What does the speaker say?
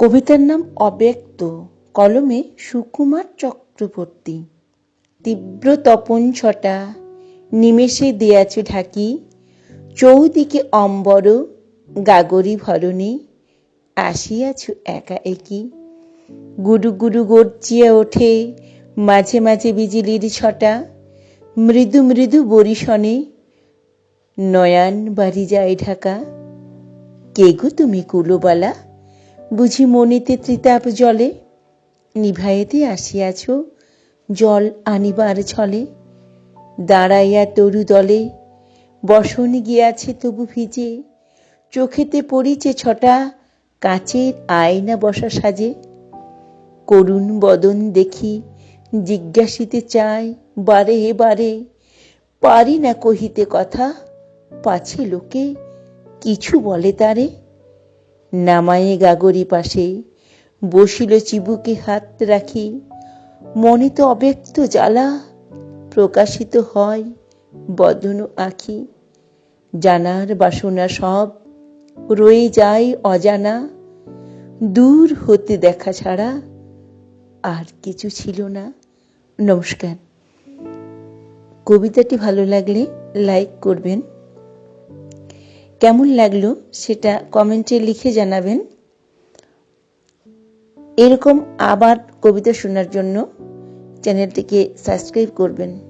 কবিতার নাম অব্যক্ত। কলমে সুকুমার চক্রবর্তী। তীব্র তপন ছটা। নিমেষে দিয়াছ ঢাকি। চৌদিকে অম্বর, গাগরি ভরণী। আসিয়াছ একা একই গুরু গুরু গর্জিয়া ওঠে মাঝে মাঝে বিজলির ছটা। মৃদু মৃদু বরিশনে নয়ান বাড়ি যায় ঢাকা। কে গো তুমি কুলোবালা? বুঝি মনিতে ত্রিতাপ জলে, নিভাইতে আসিয়াছ, জল আনিবার ছলে। দাঁড়াইয়া তরু দলে, বসন গিয়াছে তবু ভিজে। চোখেতে পড়িছে ছটা, কাচের আয়না বসা সাজে। করুণ বদন দেখি, জিজ্ঞাসিতে চাই বারে বারে, পারি না কহিতে কথা? পাছে লোকে কিছু বলে তারে? নামায়ে গাগরি পাশে। বসিল চিবুকে হাত রাখি। মনে তো অব্যক্ত জ্বালা প্রকাশিত হয় বদন আখি। জানার বাসনা সব রয়ে যায় অজানা। দূর হতে দেখা ছাড়া আর কিছু ছিল না। নমস্কার। কবিতাটি ভালো লাগলে লাইক করবেন। কেমন লাগল সেটা কমেন্টে লিখে জানাবেন। এরকম আবার কবিতা শোনার জন্য চ্যানেলটিকে সাবস্ক্রাইব করবেন।